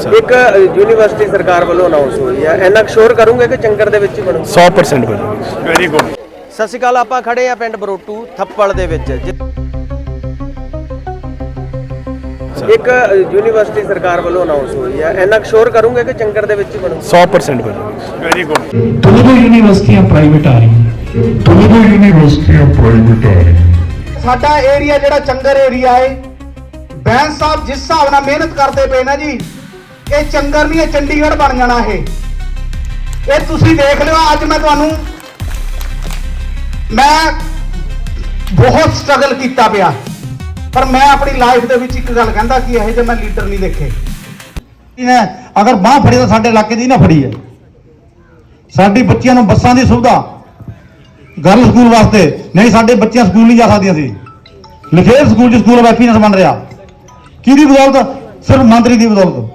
Sir ਇੱਕ ਅ, university ਸਰਕਾਰ ਵੱਲੋਂ ਅਨਾਉਂਸ ਹੋਈ ਹੈ ਇੰਨਾ ਸ਼ੋਰ ਕਰੂੰਗੇ ਕਿ ਚੰਗਰ ਦੇ ਵਿੱਚ ਹੀ ਬਣੂਗਾ 100% ਬਣੂਗੀ ਵੈਰੀ ਗੁੱਡ ਸਤਿ ਸ਼੍ਰੀ ਅਕਾਲ ਆਪਾਂ ਖੜੇ ਆ ਪਿੰਡ ਬਰੋਟੂ ਥੱਪੜ ਦੇ ਵਿੱਚ ਜਿ- ਇੱਕ ਅ, ਯੂਨੀਵਰਸਿਟੀ ਸਰਕਾਰ ਵੱਲੋਂ ਅਨਾਉਂਸ ਹੋਈ ਹੈ ਇੰਨਾ ਸ਼ੋਰ ਕਰੂੰਗੇ ਕਿ ਚੰਗਰ ਦੇ ਵਿੱਚ ਹੀ ਬਣੂਗਾ 100% ਬਣੂਗੀ ਵੈਰੀ ਗੁੱਡ दोनों यूनिवर्सिटियां प्राइवेट आ रही हैं दोनों यूनिवर्सिटियां प्राइवेट आ रही हैं ਸਾਡਾ ਏਰੀਆ ਜਿਹੜਾ ਚੰਗਰ ਏਰੀਆ ਏ ਬੈਂਸ ਸਾਹਿਬ ਜਿਸ ਹਿਸਾਬ ਨਾਲ ਮਿਹਨਤ ਕਰਦੇ ਪਏ ਨਾ ਜੀ ਇਹ ਚੰਗਰ ਨਹੀਂ, ਇਹ ਚੰਡੀਗੜ੍ਹ ਬਣ ਜਾਣਾ ਇਹ। ਇਹ ਤੁਸੀਂ ਦੇਖ ਲਿਓ, ਅੱਜ ਮੈਂ ਤੁਹਾਨੂੰ ਮੈਂ ਬਹੁਤ ਸਟਰਗਲ ਕੀਤਾ ਪਿਆ। ਪਰ ਮੈਂ ਆਪਣੀ ਲਾਈਫ ਦੇ ਵਿੱਚ ਇੱਕ ਗੱਲ ਕਹਿੰਦਾ ਕਿ ਇਹੋ ਜਿਹੇ ਮੈਂ ਲੀਡਰ ਨਹੀਂ ਦੇਖੇ। ਨੇ ਅਗਰ ਬਾਹ ਫੜੀ ਤਾਂ ਸਾਡੇ ਇਲਾਕੇ ਦੀ ਨਾ ਫੜੀ ਹੈ। ਸਾਡੀ ਬੱਚਿਆਂ ਨੂੰ ਬੱਸਾਂ ਦੀ ਸੁਵਿਧਾ। ਗਰਲ ਸਕੂਲ ਵਾਸਤੇ। ਨਹੀਂ, ਸਾਡੇ ਬੱਚੀਆਂ ਸਕੂਲ ਨਹੀਂ ਜਾ ਸਕਦੀਆਂ ਸੀ। ਲਖੇਰ ਸਕੂਲ ਚ ਸਕੂਲ ਆਫ ਵੈਪੀਨੈਸ ਬਣ ਰਿਹਾ। ਕਿਹਦੀ ਬਦੌਲਤ? ਸਿਰਫ ਮੰਤਰੀ ਦੀ ਬਦੌਲਤ।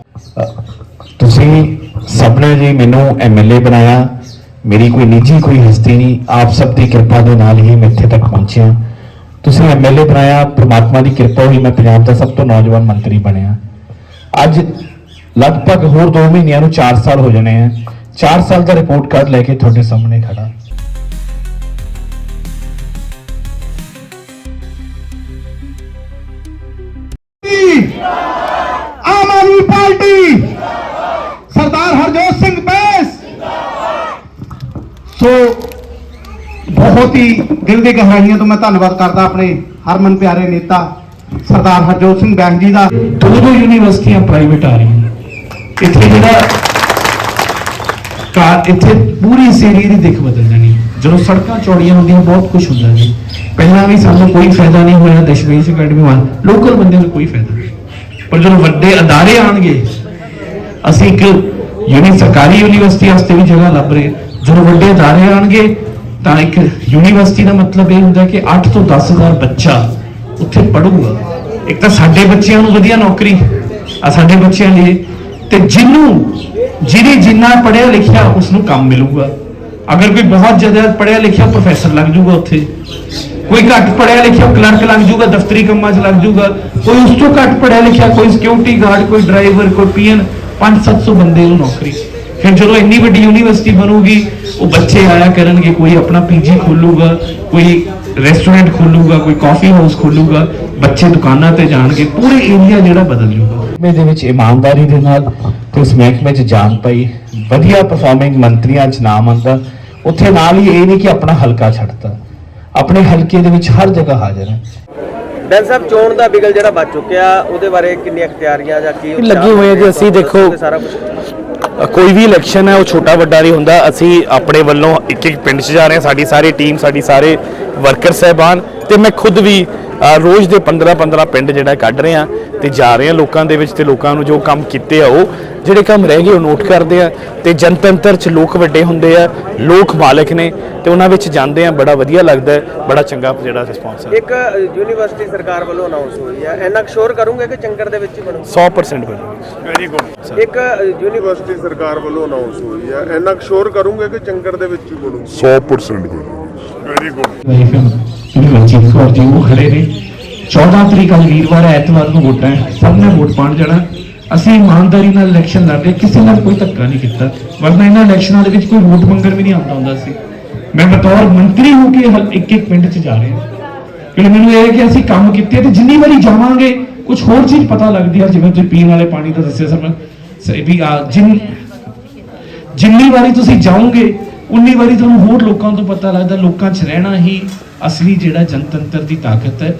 ਤੁਸੀਂ ਸਭ ਨੇ ਜੀ ਮੈਨੂੰ ਐਮਐਲਏ ਬਣਾਇਆ। ਮੇਰੀ ਕੋਈ ਨਿੱਜੀ ਕੋਈ ਹਸਤੀ ਨਹੀਂ। ਆਪ ਸਭ ਦੀ ਕਿਰਪਾ ਦੇ ਨਾਲ ਹੀ ਮੈਂ ਇੱਥੇ ਤੱਕ ਪਹੁੰਚਿਆ। ਤੁਸੀਂ ਐਮਐਲਏ ਬਣਾਇਆ। ਪ੍ਰਮਾਤਮਾ ਦੀ ਕਿਰਪਾ ਹੋਈ ਮੈਂ ਪੰਜਾਬ ਦਾ ਸਭ ਤੋਂ ਨੌਜਵਾਨ ਮੰਤਰੀ ਬਣਿਆ। ਅੱਜ ਲਗਭਗ ਹੋਰ 2 ਮਹੀਨਿਆਂ ਨੂੰ 4 ਸਾਲ ਹੋ ਜਾਣੇ ਆ। 4 ਸਾਲ ਦਾ ਰਿਪੋਰਟ ਕਾਰਡ ਲੈ ਕੇ ਤੁਹਾਡੇ ਸਾਹਮਣੇ ਖੜਾ। ਬਹੁਤ ਹੀ ਦਿਲ ਦੀ ਗਹਿਰਾਈਆਂ ਤੋਂ ਮੈਂ ਧੰਨਵਾਦ ਕਰਦਾ ਆਪਣੇ ਹਰਮਨ ਪਿਆਰੇ ਨੇਤਾ ਸਰਦਾਰ ਹਰਜੋਤ ਸਿੰਘ ਬੈਂਸ ਜੀ ਦਾ। ਦੋ ਦੋ ਯੂਨੀਵਰਸਿਟੀਆਂ ਪ੍ਰਾਈਵੇਟ ਆ ਰਹੀਆਂ? ਇੱਥੇ ਜਿਹੜਾ ਕਾਰ ਇੱਥੇ ਪੂਰੀ ਇਸ ਦੀ ਦਿੱਖ ਬਦਲ ਜਾਣੀ। ਜਦੋਂ ਸੜਕਾਂ ਚੌੜੀਆਂ ਹੁੰਦੀਆਂ, ਬਹੁਤ ਕੁਝ ਹੁੰਦਾ ਜੀ। ਪਹਿਲਾਂ ਵੀ ਸਾਨੂੰ ਕੋਈ ਫਾਇਦਾ ਨਹੀਂ ਹੋਇਆ, ਦਸ਼ਮੇਸ਼ ਅਕੈਡਮੀ ਵਾਲ। ਲੋਕਲ ਬੰਦਿਆਂ ਨੂੰ ਕੋਈ ਫਾਇਦਾ ਨਹੀਂ। ਪਰ ਜਦੋਂ ਵੱਡੇ ਅਦਾਰੇ ਆਣਗੇ, ਅਸੀਂ ਇੱਕ ਯੂਨੀ ਸਰਕਾਰੀ ਯੂਨੀਵਰਸਿਟੀ ਵਾਸਤੇ ਵੀ ਜਗ੍ਹਾ ਲੱਭ ਰਹੇ। ਜਦੋਂ ਵੱਡੇ ਅਦਾਰੇ ਆਣਗੇ ਤਾਂ ਇੱਕ ਯੂਨੀਵਰਸਿਟੀ ਦਾ ਮਤਲਬ ਇਹ ਹੁੰਦਾ ਕਿ 8 ਤੋਂ 10000 ਬੱਚਾ ਉੱਥੇ ਪੜੂਗਾ ਇੱਕ ਤਾਂ ਸਾਡੇ ਬੱਚਿਆਂ ਨੂੰ ਵਧੀਆ ਨੌਕਰੀ ਆ ਸਾਡੇ ਬੱਚਿਆਂ ਲਈ। ਤੇ ਜਿਹਨੂੰ, ਜਿਹਨੇ ਜਿੰਨਾ ਪੜਿਆ ਲਿਖਿਆ ਉਸ ਨੂੰ ਕੰਮ ਮਿਲੂਗਾ। ਅਗਰ ਕੋਈ ਬਹੁਤ ਜ਼ਿਆਦਾ ਪੜਿਆ ਲਿਖਿਆ ਪ੍ਰੋਫੈਸਰ ਲੱਗ ਜਾਊਗਾ ਉੱਥੇ, ਕੋਈ ਘੱਟ ਪੜਿਆ ਲਿਖਿਆ ਕਲਰਕ ਲੱਗ ਜਾਊਗਾ ਦਫ਼ਤਰੀ ਕੰਮਾਂ 'ਚ ਲੱਗ ਜਾਊਗਾ ਕੋਈ ਉਸ ਤੋਂ ਘੱਟ ਪੜਿਆ ਲਿਖਿਆ, ਕੋਈ ਸਿਕਿਉਰਿਟੀ ਗਾਰਡ ਕੋਈ ਡਰਾਈਵਰ ਕੋਈ ਪੀਐਨ 5-700 ਬੰਦੇ ਨੂੰ ਨੌਕਰੀ। ਫਿਰ ਜਦੋਂ ਇੰਨੀ ਵੱਡੀ ਯੂਨੀਵਰਸਿਟੀ ਬਣੂਗੀ ਉਹ ਬੱਚੇ ਆਇਆ ਕਰਨਗੇ ਕੋਈ ਆਪਣਾ ਪੀਜੀ ਖੋਲੂਗਾ ਕੋਈ ਰੈਸਟੋਰੈਂਟ ਖੋਲੂਗਾ ਕੋਈ ਕਾਫੀ ਹਾਊਸ ਖੋਲੂਗਾ ਬੱਚੇ ਦੁਕਾਨਾਂ ਤੇ ਜਾਣਗੇ ਪੂਰੇ ਏਰੀਆ ਜਿਹੜਾ ਬਦਲ ਜਾਊਗਾ ਮੇ ਦੇ ਵਿੱਚ ਇਮਾਨਦਾਰੀ ਦੇ ਨਾਲ ਤੇ ਉਸ ਮਹਿਕਮੇ 'ਚ ਜਾਨ ਪਾਈ ਵਧੀਆ ਪਰਫਾਰਮਿੰਗ ਮੰਤਰੀਆਂ 'ਚ ਨਾਮ ਆਂਦਾ ਉੱਥੇ ਨਾਲ ਹੀ ਇਹ ਨਹੀਂ ਕਿ ਆਪਣਾ ਹਲਕਾ ਛੱਡਤਾ। ਆਪਣੇ ਹਲਕੇ ਦੇ ਵਿੱਚ ਹਰ ਜਗ੍ਹਾ ਹਾਜ਼ਰ ਹੈ। ਬੈਂਸ ਸਾਹਿਬ ਚੋਣ ਦਾ ਬਿਗਲ ਜਿਹੜਾ ਵੱਜ ਚੁੱਕਿਆ ਉਹਦੇ ਬਾਰੇ ਕਿੰਨੀਆਂ ਤਿਆਰੀਆਂ ਜਾਂ ਕੀ ਲੱਗੀ ਹੋਈ ਹੈ ਜੀ, ਅਸੀਂ ਦੇਖੋ- ਤੇ ਸਾਰਾ ਕੁਝ ਕੋਈ ਵੀ ਇਲੈਕਸ਼ਨ ਹੈ, ਉਹ ਛੋਟਾ ਵੱਡਾ ਨਹੀਂ ਹੁੰਦਾ। ਅਸੀਂ ਆਪਣੇ ਵੱਲੋਂ ਇੱਕ ਇੱਕ ਪਿੰਡ 'ਚ ਜਾ ਰਹੇ ਹਾਂ। ਸਾਡੀ ਸਾਰੀ ਟੀਮ ਸਾਡੀ ਸਾਰੇ ਵਰਕਰ ਸਹਿਬਾਨ ਤੇ ਮੈਂ ਖੁਦ ਵੀ ਰੋਜ਼ ਦੇ 15 15 ਪਿੰਡ ਜਿਹੜਾ ਕੱਢ ਰਹੇ ਹਾਂ ਤੇ ਜਾ ਰਹੇ ਹਾਂ ਲੋਕਾਂ ਦੇ ਵਿੱਚ ਤੇ ਲੋਕਾਂ ਨੂੰ ਜੋ ਕੰਮ ਕੀਤੇ ਆ ਉਹ ਜਿਹੜੇ ਕੰਮ ਰਹਿ ਗਏ ਉਹ ਨੋਟ ਕਰਦੇ ਆ ਤੇ ਜਨਤੰਤਰ 'ਚ ਲੋਕ ਵੱਡੇ ਹੁੰਦੇ ਆ ਲੋਕ ਮਾਲਕ ਨੇ ਤੇ ਉਹਨਾਂ ਵਿੱਚ ਜਾਂਦੇ ਆ ਬੜਾ ਵਧੀਆ ਲੱਗਦਾ ਹੈ ਬੜਾ ਚੰਗਾ ਜਿਹੜਾ ਰਿਸਪੌਂਸ ਹੈ ਇੱਕ ਯੂਨੀਵਰਸਿਟੀ ਸਰਕਾਰ ਵੱਲੋਂ ਅਨਾਉਂਸ ਹੋਈ ਹੈ ਇੰਨਾ ਸ਼ੋਰ ਕਰੂੰਗੇ ਕਿ ਚੰਗਰ ਦੇ ਵਿੱਚ ਹੀ ਬਣੂਗਾ? 100% ਬਣੂਗੀ। ਵੈਰੀ ਗੁੱਡ ਇੱਕ ਯੂਨੀਵਰਸਿਟੀ ਸਰਕਾਰ ਵੱਲੋਂ ਅਨਾਉਂਸ ਹੋਈ ਹੈ ਕੁ ਸ਼ੋਰ ਕਰੂੰਗੇ ਕਿ ਚੰਗਰ ਦੇ ਵਿੱਚ ਹੀ ਬਣੂ 100% ਬਣੂ ਵੈਰੀ ਗੁੱਡ ਜਿਹੜੀ ਮਨਜੀਤ ਕੌਰ ਜੀ ਉਹ ਖੜੇ ਨੇ 14 ਤਰੀਕ ਨੂੰ ਵੀਰਵਾਰ, ਐਤਵਾਰ ਨੂੰ ਵੋਟਾਂ ਹੈ। ਸਭ ਨੇ ਵੋਟ ਪਾਣ ਜਾਣਾ। ਅਸੀਂ ਇਮਾਨਦਾਰੀ ਨਾਲ ਇਲੈਕਸ਼ਨ ਲੜ ਰਹੇ। ਕਿਸੇ ਨਾਲ ਕੋਈ ਧੱਕਾ ਨਹੀਂ ਕੀਤਾ। ਵਰਨਾ ਇਹਨਾਂ ਇਲੈਕਸ਼ਨਾਂ ਦੇ ਵਿੱਚ ਕੋਈ ਵੋਟ ਮੰਗਣ ਵੀ ਨਹੀਂ ਆਉਂਦਾ ਹੁੰਦਾ ਸੀ। ਮੈਂ ਬਤੌਰ ਮੰਤਰੀ ਹੋ ਕੇ ਇੱਕ ਇੱਕ ਪਿੰਡ 'ਚ ਜਾ ਰਿਹਾ। ਕਿਉਂਕਿ ਮੈਨੂੰ ਇਹ ਹੈ ਕਿ ਅਸੀਂ ਕੰਮ ਕੀਤੇ ਤੇ ਜਿੰਨੀ ਵਾਰੀ ਜਾਵਾਂਗੇ ਕੁਝ ਹੋਰ ਚੀਜ਼ ਪਤਾ ਲੱਗਦੀ ਹੈ ਜਿਵੇਂ ਤੁਸੀਂ ਪੀਣ ਵਾਲੇ ਪਾਣੀ ਦਾ ਦੱਸਿਆ ਸਰ ਮੈਂ ਵੀ ਆ, ਜਿੰਨ ਜਿੰਨੀ ਵਾਰੀ ਤੁਸੀਂ ਜਾਓਗੇ ਉਨੀ ਵਾਰੀ ਤੁਹਾਨੂੰ ਹੋਰ ਲੋਕਾਂ ਤੋਂ ਪਤਾ ਲੱਗਦਾ ਲੋਕਾਂ 'ਚ ਰਹਿਣਾ ਹੀ ਅਸਲੀ ਜਿਹੜਾ ਜਨਤੰਤਰ ਦੀ ਤਾਕਤ ਹੈ।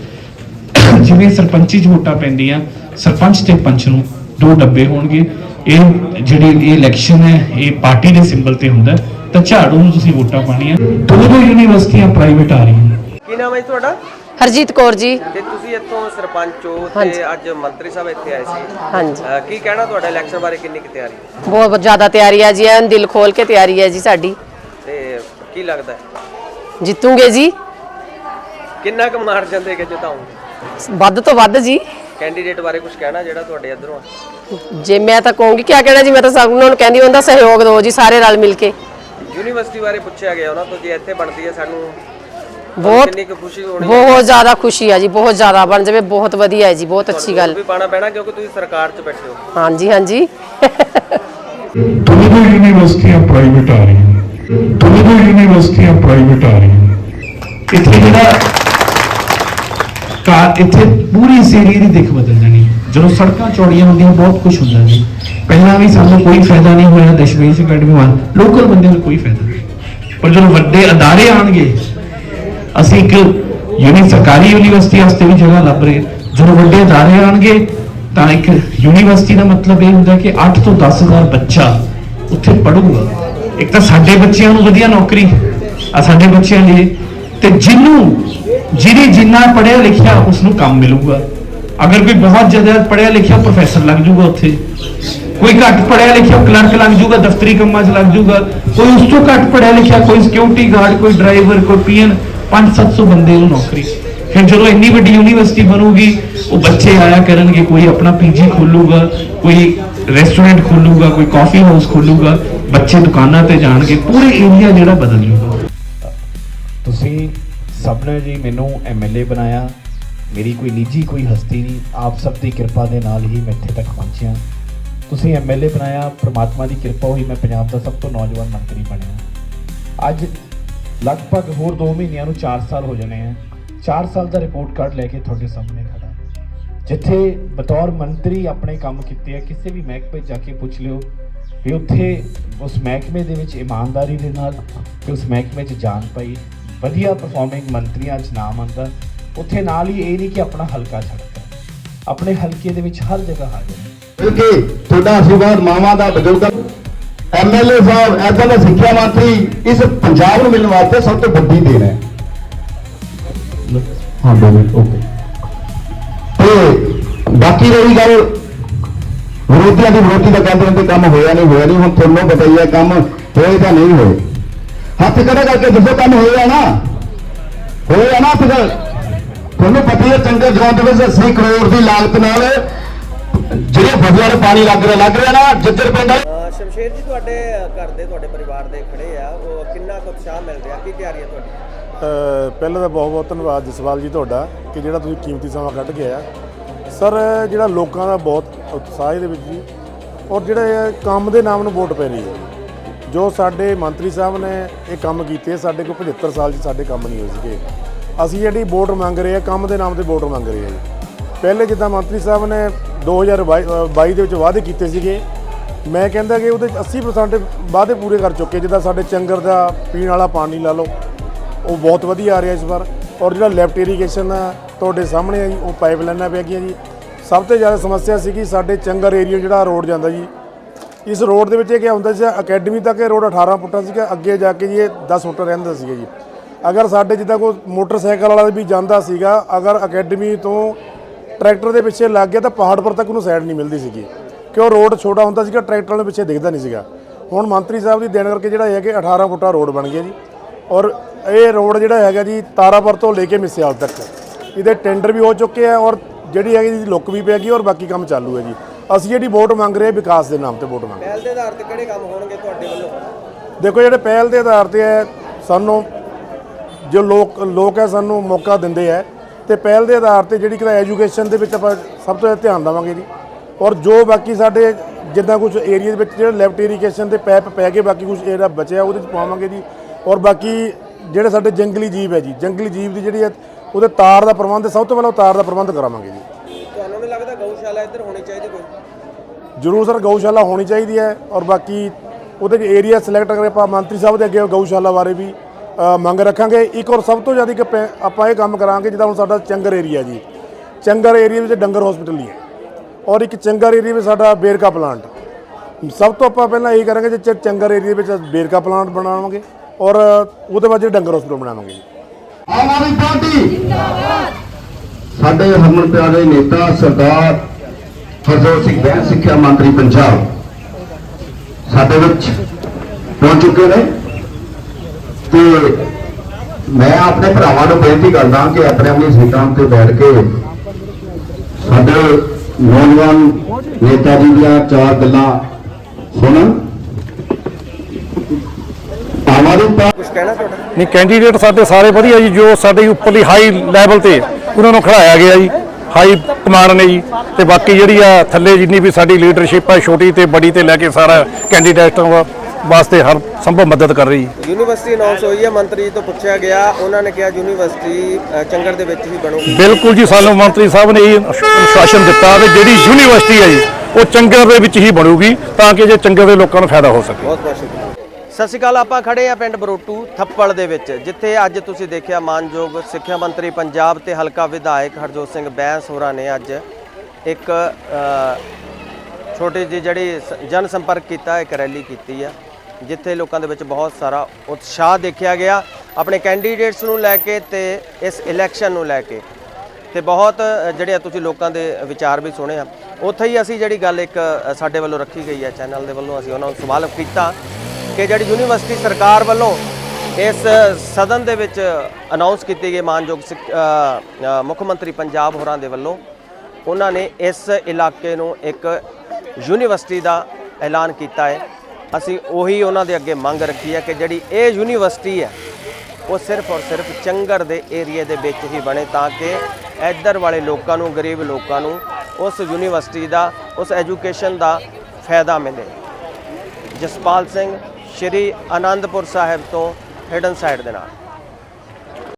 ਜਿਵੇਂ ਸਰਪੰਚੀ 'ਚ ਵੋਟਾਂ ਪੈਂਦੀਆਂ ਸਰਪੰਚ ਤੇ ਪੰਚ ਨੂੰ ਦੋ ਡੱਬੇ ਹੋਣਗੇ। ਇਹ ਜਿਹੜੀ ਇਹ ਇਲੈਕਸ਼ਨ ਹੈ ਇਹ ਪਾਰਟੀ ਦੇ ਸਿੰਬਲ ਤੇ ਹੁੰਦਾ ਤਾਂ ਝਾੜੂ ਨੂੰ ਤੁਸੀਂ ਵੋਟਾਂ ਪਾਣੀਆਂ ਦੋਨੋਂ ਯੂਨੀਵਰਸਿਟੀਆਂ ਪ੍ਰਾਈਵੇਟ ਆ ਰਹੀਆਂ। ਕੀ ਨਾਮ ਹੈ ਜੀ ਤੁਹਾਡਾ? ਹਰਜੀਤ ਕੌਰ ਜੀ। ਤੇ ਤੁਸੀਂ ਇੱਥੋਂ ਸਰਪੰਚ ਹੋ ਹਾਂਜੀ। ਤੇ ਅੱਜ ਮੰਤਰੀ ਸਾਹਿਬ ਇੱਥੇ ਆਏ ਸੀ। ਹਾਂਜੀ। ਕੀ ਕਹਿਣਾ ਤੁਹਾਡਾ ਇਲੈਕਸ਼ਨ ਬਾਰੇ? ਕਿੰਨੀ ਕੁ ਤਿਆਰੀ? ਬਹੁਤ ਜ਼ਿਆਦਾ ਤਿਆਰੀ ਹੈ ਜੀ ਐਨ ਦਿਲ ਖੋਲ ਕੇ ਤਿਆਰੀ ਹੈ ਜੀ ਸਾਡੀ। ਕੀ ਲੱਗਦਾ ਹੈ? ਜਿੱਤੂਗੇ ਜੀ ਕਿੰਨਾ ਕੁ ਮਾਰਜਨ ਦੇ ਕੇ ਜਿਤਾਉਂਗੇ ਵੱਧ ਤੋਂ ਵੱਧ ਜੀ ਕੈਂਡੀਡੇਟ ਬਾਰੇ ਕੁਝ ਕਹਿਣਾ ਜਿਹੜਾ ਤੁਹਾਡੇ ਇਧਰੋਂ ਆ ਜੇ ਮੈਂ ਤਾਂ ਕਹੂੰਗੀ ਕੀ ਕਹਿਣਾ ਜੀ ਮੈਂ ਤਾਂ ਸਭ ਉਹਨਾਂ ਨੂੰ ਕਹਿੰਦੀ ਹੁੰਦਾ ਸਹਿਯੋਗ ਦਿਓ ਜੀ ਸਾਰੇ ਰਲ ਮਿਲ ਕੇ ਯੂਨੀਵਰਸਿਟੀ ਬਾਰੇ ਪੁੱਛਿਆ ਗਿਆ ਉਹਨਾਂ ਤੋਂ ਜੇ ਇੱਥੇ ਬਣਦੀ ਹੈ ਸਾਨੂੰ ਬਹੁਤ ਕਿੰਨੀ ਕੁ ਖੁਸ਼ੀ ਹੋਣੀ ਬਹੁਤ ਜ਼ਿਆਦਾ ਖੁਸ਼ੀ ਆ ਜੀ ਬਹੁਤ ਜ਼ਿਆਦਾ ਬਣ ਜਾਵੇ ਬਹੁਤ ਵਧੀਆ ਹੈ ਜੀ ਬਹੁਤ ਅੱਛੀ ਗੱਲ ਵੀ ਪਾਣਾ ਪੈਣਾ ਕਿਉਂਕਿ ਤੁਸੀਂ ਸਰਕਾਰ 'ਚ ਬੈਠੇ ਹੋ ਹਾਂਜੀ ਹਾਂਜੀ दोनों यूनिवर्सिटियां प्राइवेट आ रही हैं दोनों यूनिवर्सिटियां प्राइवेट आ रही हैं ਇੱਥੇ ਜਿਹੜਾ ਕਾ ਇੱਥੇ ਪੂਰੀ ਇਸ ਏਰੀਏ ਦੀ ਦਿੱਖ ਬਦਲ ਜਾਣੀ ਜਦੋਂ ਸੜਕਾਂ ਚੌੜੀਆਂ ਹੁੰਦੀਆਂ ਬਹੁਤ ਕੁਝ ਹੁੰਦਾ ਜੀ ਪਹਿਲਾਂ ਵੀ ਸਾਨੂੰ ਕੋਈ ਫਾਇਦਾ ਨਹੀਂ ਹੋਇਆ ਦਸ਼ਮੇਸ਼ ਅਕੈਡਮੀ ਵਾਲ ਲੋਕਲ ਬੰਦੇ ਨੂੰ ਕੋਈ ਫਾਇਦਾ ਨਹੀਂ ਪਰ ਜਦੋਂ ਵੱਡੇ ਅਦਾਰੇ ਆਣਗੇ ਅਸੀਂ ਇੱਕ ਯੂਨੀ ਸਰਕਾਰੀ ਯੂਨੀਵਰਸਿਟੀ ਵਾਸਤੇ ਵੀ ਜਗ੍ਹਾ ਲੱਭ ਰਹੇ ਜਦੋਂ ਵੱਡੇ ਅਦਾਰੇ ਆਣਗੇ ਤਾਂ ਇੱਕ ਯੂਨੀਵਰਸਿਟੀ ਦਾ ਮਤਲਬ ਇਹ ਹੁੰਦਾ ਕਿ 8 ਤੋਂ 10000 ਬੱਚਾ ਉੱਥੇ ਪੜੂਗਾ ਇੱਕ ਤਾਂ ਸਾਡੇ ਬੱਚਿਆਂ ਨੂੰ ਵਧੀਆ ਨੌਕਰੀ ਆ ਸਾਡੇ ਬੱਚਿਆਂ ਲਈ ਤੇ ਜਿਹਨੂੰ, ਜਿਹਨੇ ਜਿੰਨਾ ਪੜਿਆ ਲਿਖਿਆ ਉਸ ਨੂੰ ਕੰਮ ਮਿਲੂਗਾ। ਅਗਰ ਕੋਈ ਬਹੁਤ ਜ਼ਿਆਦਾ ਪੜਿਆ ਲਿਖਿਆ ਪ੍ਰੋਫੈਸਰ ਲੱਗ ਜਾਊਗਾ ਉੱਥੇ, ਕੋਈ ਘੱਟ ਪੜਿਆ ਲਿਖਿਆ ਕਲਰਕ ਲੱਗ ਜਾਊਗਾ ਦਫ਼ਤਰੀ ਕੰਮਾਂ 'ਚ ਲੱਗ ਜਾਊਗਾ ਕੋਈ ਉਸ ਤੋਂ ਘੱਟ ਪੜਿਆ ਲਿਖਿਆ, ਕੋਈ ਸਿਕਿਉਰਿਟੀ ਗਾਰਡ ਕੋਈ ਡਰਾਈਵਰ ਕੋਈ ਪੀਐਨ 5-700 ਬੰਦੇ ਨੂੰ ਨੌਕਰੀ। ਫਿਰ ਜਦੋਂ ਇੰਨੀ ਵੱਡੀ ਯੂਨੀਵਰਸਿਟੀ ਬਣੂਗੀ, ਉਹ ਬੱਚੇ ਆਇਆ ਕਰਨਗੇ, ਕੋਈ ਆਪਣਾ ਪੀਜੀ ਖੋਲੂਗਾ, ਕੋਈ ਰੈਸਟੋਰੈਂਟ ਖੋਲੂਗਾ, ਕੋਈ ਕਾਫੀ ਹਾਊਸ ਖੋਲੂਗਾ, ਬੱਚੇ ਦੁਕਾਨਾਂ ਤੇ ਜਾਣਗੇ, ਪੂਰੇ ਏਰੀਆ ਜਿਹੜਾ ਬਦਲ ਜਾਊਗਾ ਤੁਸੀਂ ਸਭ ਨੇ ਜੀ ਮੈਨੂੰ ਐਮਐਲਏ ਬਣਾਇਆ, ਮੇਰੀ ਕੋਈ ਨਿੱਜੀ ਕੋਈ ਹਸਤੀ ਨਹੀਂ, ਆਪ ਸਭ ਦੀ ਕਿਰਪਾ ਦੇ ਨਾਲ ਹੀ ਮੈਂ ਇੱਥੇ ਤੱਕ ਪਹੁੰਚਿਆ। ਤੁਸੀਂ ਐਮਐਲਏ ਬਣਾਇਆ, ਪ੍ਰਮਾਤਮਾ ਦੀ ਕਿਰਪਾ ਹੋਈ, ਮੈਂ ਪੰਜਾਬ ਦਾ ਸਭ ਤੋਂ ਨੌਜਵਾਨ ਮੰਤਰੀ ਬਣਿਆ। ਅੱਜ ਲਗਭਗ ਹੋਰ 2 ਮਹੀਨਿਆਂ ਨੂੰ 4 ਸਾਲ ਹੋ ਜਾਣੇ ਆ। 4 ਸਾਲ ਦਾ ਰਿਪੋਰਟ ਕਾਰਡ ਲੈ ਕੇ ਤੁਹਾਡੇ ਸਾਹਮਣੇ ਖੜਾ ਜਿੱਥੇ ਬਤੌਰ ਮੰਤਰੀ ਆਪਣੇ ਕੰਮ ਕੀਤੇ ਆ ਕਿਸੇ ਵੀ ਮਹਿਕਮੇ ਜਾ ਕੇ ਪੁੱਛ ਲਿਓ ਵੀ ਉੱਥੇ ਉਸ ਮਹਿਕਮੇ ਦੇ ਵਿੱਚ ਇਮਾਨਦਾਰੀ ਦੇ ਨਾਲ ਤੇ ਉਸ ਮਹਿਕਮੇ 'ਚ ਜਾਨ ਪਾਈ। ਵਧੀਆ ਪਰਫਾਰਮਿੰਗ ਮੰਤਰੀਆਂ 'ਚ ਨਾਮ ਆਉਂਦਾ। ਉੱਥੇ ਨਾਲ ਹੀ ਇਹ ਨਹੀਂ ਕਿ ਆਪਣਾ ਹਲਕਾ ਛੱਡਦਾ ਆਪਣੇ ਹਲਕੇ ਦੇ ਵਿੱਚ ਹਰ ਜਗ੍ਹਾ ਹਾਜ਼ਰ ਹੈ ਕਿਉਂਕਿ ਤੁਹਾਡਾ ਆਸ਼ੀਰਵਾਦ ਮਾਵਾ ਦਾ ਬਜ਼ੁਰਗਾਂ ਐਮਐਲਏ ਸਾਹਿਬ ਐਦਾਂ ਦਾ ਸਿੱਖਿਆ ਮੰਤਰੀ ਇਸ ਪੰਜਾਬ ਨੂੰ ਮਿਲਣ ਵਾਸਤੇ ਸਭ ਤੋਂ ਵੱਡੀ ਦੇਣ ਹੈ। ਹਾਂ ਮਿੰਟ ਓਕੇ ਤੇ ਬਾਕੀ ਰਹੀ ਗੱਲ, ਵਿਰੋਧੀਆਂ ਦੀ ਵਿਰੋਧੀ ਦਾ ਕਹਿੰਦੇ ਨੇ ਕੰਮ ਹੋਇਆ ਨਹੀਂ ਹੋਇਆ ਨਹੀਂ, ਹੁਣ ਤੁਹਾਨੂੰ ਪਤਾ ਹੀ ਹੈ ਕੰਮ ਹੋਏ ਤਾਂ ਨਹੀਂ ਹੋਏ। ਹੱਥ ਖੜਾ ਕਰਕੇ ਦੱਸੋ ਕੰਮ ਹੋਇਆ ਨਾ। ਹੋਇਆ ਨਾ ਹੱਥ ਤੁਹਾਨੂੰ ਪਤਾ ਹੀ ਹੈ ਚੰਗੇ ਗਰਾਊਂਡ ਵਿੱਚ 80 ਕਰੋੜ ਦੀ ਲਾਗਤ ਨਾਲ ਜਿਹੜੇ ਫਸਲਾਂ ਨੂੰ ਪਾਣੀ ਲੱਗ ਰਿਹਾ ਲੱਗ ਰਿਹਾ ਨਾ, ਜੱਜਰ ਪਿੰਡ ਸ਼ਮਸ਼ੇਰ ਜੀ, ਤੁਹਾਡੇ ਘਰ ਦੇ, ਤੁਹਾਡੇ ਪਰਿਵਾਰ ਦੇ ਖੜੇ ਆ। ਉਹ ਕਿੰਨਾ ਕੁ ਉਤਸ਼ਾਹ ਮਿਲ ਰਿਹਾ? ਕੀ ਤਿਆਰੀ ਹੈ ਤੁਹਾਡੀ? ਪਹਿਲਾਂ ਤਾਂ ਬਹੁਤ ਬਹੁਤ ਧੰਨਵਾਦ ਜਸਵਾਲ ਜੀ ਤੁਹਾਡਾ ਕਿ ਜਿਹੜਾ ਤੁਸੀਂ ਕੀਮਤੀ ਸਮਾਂ ਕੱਢ ਕੇ ਆ ਸਰ, ਜਿਹੜਾ ਲੋਕਾਂ ਦਾ ਬਹੁਤ ਉਤਸ਼ਾਹ ਇਹਦੇ ਵਿੱਚ ਜੀ, ਔਰ ਜਿਹੜਾ ਇਹ ਕੰਮ ਦੇ ਨਾਮ ਨੂੰ ਵੋਟ ਪੈ ਰਹੀ ਹੈ। ਜੋ ਸਾਡੇ ਮੰਤਰੀ ਸਾਹਿਬ ਨੇ ਇਹ ਕੰਮ ਕੀਤੇ, ਸਾਡੇ ਕੋਲ 75 ਸਾਲ 'ਚ ਸਾਡੇ ਕੰਮ ਨਹੀਂ ਹੋਏ ਸੀਗੇ। ਅਸੀਂ ਜਿਹੜੀ ਵੋਟ ਮੰਗ ਰਹੇ ਆ ਕੰਮ ਦੇ ਨਾਮ ਤੇ ਵੋਟ ਮੰਗ ਰਹੇ ਆ ਜੀ। ਪਹਿਲੇ ਜਿੱਦਾਂ ਮੰਤਰੀ ਸਾਹਿਬ ਨੇ 2022 ਦੇ ਵਿੱਚ ਵਾਅਦੇ ਕੀਤੇ ਸੀਗੇ, ਮੈਂ ਕਹਿੰਦਾ ਕਿ ਉਹਦੇ 'ਚ 80% ਵਾਅਦੇ ਪੂਰੇ ਕਰ ਚੁੱਕੇ, ਜਿੱਦਾਂ ਸਾਡੇ ਚੰਗਰ ਦਾ ਪੀਣ ਵਾਲਾ ਪਾਣੀ ਲਾ ਲਓ ਉਹ ਬਹੁਤ ਵਧੀਆ ਆ ਰਿਹਾ ਇਸ ਵਾਰ। ਔਰ ਜਿਹੜਾ ਲੈਫਟ ਇਰੀਗੇਸ਼ਨ ਆ, ਤੁਹਾਡੇ ਸਾਹਮਣੇ ਆ ਜੀ, ਉਹ ਪਾਈਪਲਾਈਨਾਂ ਪੈ ਗਈਆਂ ਜੀ। ਸਭ ਤੋਂ ਜ਼ਿਆਦਾ ਸਮੱਸਿਆ ਸੀ ਕਿ ਸਾਡੇ ਚੰਗਰ ਏਰੀਆ ਜਿਹੜਾ ਰੋਡ ਜਾਂਦਾ ਜੀ। ਇਸ ਰੋਡ ਦੇ ਵਿੱਚ ਇਹ ਕੀ ਹੁੰਦਾ ਸੀ ਅਕੈਡਮੀ ਤੱਕ ਇਹ ਰੋਡ 18 ਫੁੱਟਾਂ ਸੀਗਾ, ਅੱਗੇ ਜਾ ਕੇ ਜੀ ਇਹ 10 ਫੁੱਟ ਰਹਿੰਦਾ ਸੀਗਾ ਜੀ। ਅਗਰ ਸਾਡੇ ਜਿੱਦਾਂ ਕੋਈ ਮੋਟਰਸਾਈਕਲ ਵਾਲਾ ਵੀ ਜਾਂਦਾ ਸੀਗਾ, ਅਗਰ ਅਕੈਡਮੀ ਤੋਂ ਟਰੈਕਟਰ ਦੇ ਪਿੱਛੇ ਲੱਗ ਗਿਆ ਤਾਂ ਪਹਾੜ ਪਰ ਤੱਕ ਉਹਨੂੰ ਸਾਈਡ ਨਹੀਂ ਮਿਲਦੀ ਸੀਗੀ। ਕਿਉਂ ਰੋਡ ਛੋਟਾ ਹੁੰਦਾ ਸੀਗਾ ਟਰੈਕਟਰ ਵਾਲੇ ਪਿੱਛੇ ਦਿਖਦਾ ਨਹੀਂ ਸੀਗਾ। ਹੁਣ ਮੰਤਰੀ ਸਾਹਿਬ ਦੀ ਦੇਣ ਕਰਕੇ ਜਿਹੜਾ ਹੈ ਕਿ 18 ਫੁੱਟਾ ਰੋਡ ਬਣ ਗਿਆ ਜੀ। ਔਰ ਇਹ ਰੋਡ ਜਿਹੜਾ ਹੈਗਾ ਜੀ ਤਾਰਾਪੁਰ ਤੋਂ ਲੈ ਕੇ ਮਿਸਿਆਲ ਤੱਕ। ਇਹਦੇ ਟੈਂਡਰ ਵੀ ਹੋ ਚੁੱਕੇ ਆ ਔਰ ਜਿਹੜੀ ਹੈਗੀ ਜੀ ਲੁੱਕ ਵੀ ਪੈ ਗਈ ਔਰ ਬਾਕੀ ਕੰਮ ਚਾਲੂ ਹੈ ਜੀ। ਅਸੀਂ ਜਿਹੜੀ ਵੋਟ ਮੰਗ ਰਹੇ ਵਿਕਾਸ ਦੇ ਨਾਮ ਤੇ ਵੋਟ ਮੰਗ। ਪਹਿਲ ਦੇ ਆਧਾਰ ਤੇ ਕਿਹੜੇ ਕੰਮ ਹੋਣਗੇ ਤੁਹਾਡੇ ਵੱਲੋਂ? ਦੇਖੋ ਜਿਹੜੇ ਪਹਿਲ ਦੇ ਆਧਾਰ ਤੇ ਹੈ ਸਾਨੂੰ ਜੋ ਲੋਕ ਲੋਕ ਹੈ ਸਾਨੂੰ ਮੌਕਾ ਦਿੰਦੇ ਹੈ। ਤੇ ਪਹਿਲ ਦੇ ਆਧਾਰ ਤੇ ਜਿਹੜੀ ਕਿ ਐਜੂਕੇਸ਼ਨ ਦੇ ਵਿੱਚ ਆਪਾਂ ਸਭ ਤੋਂ ਜ਼ਿਆਦਾ ਧਿਆਨ ਦੇਵਾਂਗੇ ਜੀ। ਔਰ ਜੋ ਬਾਕੀ ਸਾਡੇ ਜਿੱਦਾਂ ਕੁਝ ਏਰੀਆ ਦੇ ਵਿੱਚ ਜਿਹੜਾ ਲੈਫਟ ਇਰੀਗੇਸ਼ਨ ਦੇ ਪੈਪ ਪੈ ਗਏ ਬਾਕੀ ਕੁਝ ਏਰੀਆ ਬਚਿਆ ਉਹਦੇ ਚ ਪਾਵਾਂਗੇ ਜੀ। ਔਰ ਬਾਕੀ ਜਿਹੜੇ ਸਾਡੇ ਜੰਗਲੀ ਜੀਵ ਹੈ ਜੀ ਜੰਗਲੀ ਜੀਵ ਦੀ ਜਿਹੜੀ ਹੈ ਉਹਦੇ ਤਾਰ ਦਾ ਪ੍ਰਬੰਧ ਸਭ ਤੋਂ ਪਹਿਲਾਂ ਉਹ ਤਾਰ ਦਾ ਪ੍ਰਬੰਧ ਕਰਾਵਾਂਗੇ ਜੀ। ਤੁਹਾਨੂੰ ਨਹੀਂ ਲੱਗਦਾ ਗਊਸ਼ਾਲਾ ਇੱਧਰ ਹੋਣੀ ਚਾਹੀਦੀ ਕੋਈ? ਜ਼ਰੂਰ ਸਰ ਗਊਸ਼ਾਲਾ ਹੋਣੀ ਚਾਹੀਦੀ ਹੈ ਔਰ ਬਾਕੀ ਉਹਦੇ ਚ ਏਰੀਆ ਸਿਲੈਕਟ ਕਰਕੇ ਆਪਾਂ ਮੰਤਰੀ ਸਾਹਿਬ ਦੇ ਅੱਗੇ ਗਊਸ਼ਾਲਾ ਬਾਰੇ ਵੀ ਅ, ਮੰਗ ਰੱਖਾਂਗੇ। ਇੱਕ ਔਰ ਸਭ ਤੋਂ ਜ਼ਿਆਦਾ ਇੱਕ ਪੈ- ਆਪਾਂ ਇਹ ਕੰਮ ਕਰਾਂਗੇ ਜਿੱਦਾਂ ਹੁਣ ਸਾਡਾ ਚੰਗਰ ਏਰੀਆ ਜੀ। ਚੰਗਰ ਏਰੀਆ ਵਿੱਚ ਡੰਗਰ ਹਸਪੀਟਲ ਨਹੀਂ ਹੈ ਔਰ ਇੱਕ ਚੰਗਰ ਏਰੀਆ ਵਿੱਚ ਸਾਡਾ ਬੇਰਕਾ ਪਲਾਂਟ ਸਭ ਤੋਂ ਆਪਾਂ ਪਹਿਲਾਂ ਇਹ ਕਰਾਂਗੇ ਜੇ ਚ- ਚੰਗਰ ਏਰੀਆ ਵਿੱਚ ਬੇਰਕਾ ਪਲਾਂਟ ਬਣਾਵਾਂਗੇ। ਔਰ ਉਹਦੇ ਬਾਅਦ ਜਿਹੜਾ ਡੰਗਰ ਹਸਪੀਟਲ ਬਣਾਵਾਂਗੇ ਜੀ। ਆਮ ਆਦਮੀ ਪਾਰਟੀ। ਜਿੰਦਾਬਾਦ ਸਾਡੇ ਹਰਮਨ ਪਿਆਰੇ ਨੇਤਾ ਸਰਦਾਰ ਹਰਜੋਤ ਸਿੰਘ ਬੈਂਸ ਸਿੱਖਿਆ ਮੰਤਰੀ ਪੰਜਾਬ, ਸਾਡੇ ਵਿੱਚ ਪਹੁੰਚ ਚੁੱਕੇ ਨੇ। ਤੇ ਮੈਂ ਆਪਣੇ ਭਰਾਵਾਂ ਨੂੰ ਬੇਨਤੀ ਕਰਦਾ ਕਿ ਆਪਣੇ ਆਪਣੀ ਸੀਟਾਂ ਤੇ ਬੈਠ ਕੇ ਸਾਡੇ ਨੌਜਵਾਨ ਨੇਤਾ ਜੀ ਦੀਆਂ ਚਾਰ ਗੱਲਾਂ ਸੁਣਨ। ਆਮ ਕੁਝ ਕਹਿਣਾ ਤੁਹਾਡਾ? ਨਹੀਂ ਕੈਂਡੀਡੇਟ ਸਾਡੇ ਸਾਰੇ ਵਧੀਆ ਜੀ ਜੋ ਸਾਡੇ ਉੱਪਰਲੀ ਹਾਈ ਲੈਵਲ ਤੇ ਉਹਨਾਂ ਨੂੰ ਖੜਾਇਆ ਗਿਆ ਜੀ ਹਾਈ ਕਮਾਂਡ ਨੇ ਜੀ। ਤੇ ਬਾਕੀ ਜਿਹੜੀ ਆ ਥੱਲੇ ਜਿੰਨੀ ਵੀ ਸਾਡੀ ਲੀਡਰਸ਼ਿਪ ਆ ਛੋਟੀ ਤੇ ਬੜੀ ਤੇ ਲੈ ਕੇ ਸਾਰਾ ਕੈਂਡੀਡੇਟਾਂ ਵਾਸਤੇ ਹਰ ਸੰਭਵ ਮਦਦ ਕਰ ਰਹੀ ਯੂਨੀਵਰਸਿਟੀ ਅਨਾਉਂਸ ਹੋਈ ਹੈ ਮੰਤਰੀ ਜੀ ਤੋਂ ਪੁੱਛਿਆ ਗਿਆ ਉਹਨਾਂ ਨੇ ਕਿਹਾ ਯੂਨੀਵਰਸਿਟੀ ਚੰਗਰ ਦੇ ਵਿੱਚ ਹੀ ਬਣੂਗੀ। ਬਿਲਕੁਲ ਜੀ ਸਾਨੂੰ ਮੰਤਰੀ ਸਾਹਿਬ ਨੇ ਇਹ ਅਨੁਸ਼ਾਸਨ ਦਿੱਤਾ ਵੀ ਜਿਹੜੀ ਯੂਨੀਵਰਸਿਟੀ ਹੈ ਜੀ ਉਹ ਚੰਗਰ ਦੇ ਵਿੱਚ ਹੀ ਬਣੂਗੀ ਤਾਂ ਕਿ ਜੇ ਚੰਗਰ ਦੇ ਲੋਕਾਂ ਨੂੰ ਫਾਇਦਾ ਹੋ ਸਕੇ। ਬਹੁਤ ਬਹੁਤ ਸ਼ੁਕਰੀਆ। ਸਤਿ ਸ਼੍ਰੀ ਅਕਾਲ, ਆਪਾਂ ਖੜੇ ਆ ਪਿੰਡ ਬਰੋਟੂ ਥੱਪੜ ਦੇ ਵਿੱਚ, ਜਿੱਥੇ ਅੱਜ ਤੁਸੀਂ ਦੇਖਿਆ ਮਾਨਯੋਗ ਸਿੱਖਿਆ ਮੰਤਰੀ ਪੰਜਾਬ ਤੇ ਹਲਕਾ ਵਿਧਾਇਕ ਹਰਜੋਤ ਸਿੰਘ ਬੈਂਸ ਹੋਰਾਂ ਨੇ ਅੱਜ ਇੱਕ ਛੋਟੀ ਜਿਹੀ ਜਿਹੜੀ ਸ- ਜਨ ਸੰਪਰਕ ਕੀਤਾ, ਇੱਕ ਰੈਲੀ ਕੀਤੀ ਆ, ਜਿੱਥੇ ਲੋਕਾਂ ਦੇ ਵਿੱਚ ਬਹੁਤ ਸਾਰਾ ਉਤਸ਼ਾਹ ਦੇਖਿਆ ਗਿਆ। ਆਪਣੇ ਕੈਂਡੀਡੇਟਸ ਨੂੰ ਲੈ ਕੇ ਤੇ ਇਸ ਇਲੈਕਸ਼ਨ ਨੂੰ ਲੈ ਕੇ ਤੇ ਬਹੁਤ ਜਿਹੜੇ ਆ ਤੁਸੀਂ ਲੋਕਾਂ ਦੇ ਵਿਚਾਰ ਵੀ ਸੁਣੇ ਆ। ਉੱਥੇ ਹੀ ਅਸੀਂ ਜਿਹੜੀ ਗੱਲ ਇੱਕ ਸਾਡੇ ਵੱਲੋਂ ਰੱਖੀ ਗਈ ਹੈ ਚੈਨਲ ਦੇ ਵੱਲੋਂ ਅਸੀਂ ਉਹਨਾਂ ਨੂੰ ਸਵਾਲ ਕੀਤਾ। ਕਿ ਜਿਹੜੀ ਯੂਨੀਵਰਸਿਟੀ ਸਰਕਾਰ ਵੱਲੋਂ ਇਸ ਸਦਨ ਦੇ ਵਿੱਚ ਅਨਾਉਂਸ ਕੀਤੀ ਗਈ ਮਾਨਯੋਗ ਸਿੱਖ- ਮੁੱਖ ਮੰਤਰੀ ਪੰਜਾਬ ਹੋਰਾਂ ਦੇ ਵੱਲੋਂ, ਉਹਨਾਂ ਨੇ ਇਸ ਇਲਾਕੇ ਨੂੰ ਇੱਕ ਯੂਨੀਵਰਸਿਟੀ ਦਾ ਐਲਾਨ ਕੀਤਾ ਹੈ। ਅਸੀਂ ਉਹੀ ਉਹਨਾਂ ਦੇ ਅੱਗੇ ਮੰਗ ਰੱਖੀ ਹੈ ਕਿ ਜਿਹੜੀ ਇਹ ਯੂਨੀਵਰਸਿਟੀ ਹੈ, ਉਹ ਸਿਰਫ ਔਰ ਸਿਰਫ ਚੰਗਰ ਦੇ ਏਰੀਏ ਦੇ ਵਿੱਚ ਹੀ ਬਣੇ ਤਾਂ ਕਿ ਇੱਧਰ ਵਾਲੇ ਲੋਕਾਂ ਨੂੰ, ਗਰੀਬ ਲੋਕਾਂ ਨੂੰ ਉਸ ਯੂਨੀਵਰਸਿਟੀ ਦਾ, ਉਸ ਐਜੂਕੇਸ਼ਨ ਦਾ ਫਾਇਦਾ ਮਿਲੇ। ਜਸਪਾਲ ਸਿੰਘ ਸ਼੍ਰੀ ਆਨੰਦਪੁਰ ਸਾਹਿਬ ਤੋਂ ਹਿਡਨ ਸਾਈਡ ਦੇ ਨਾਲ।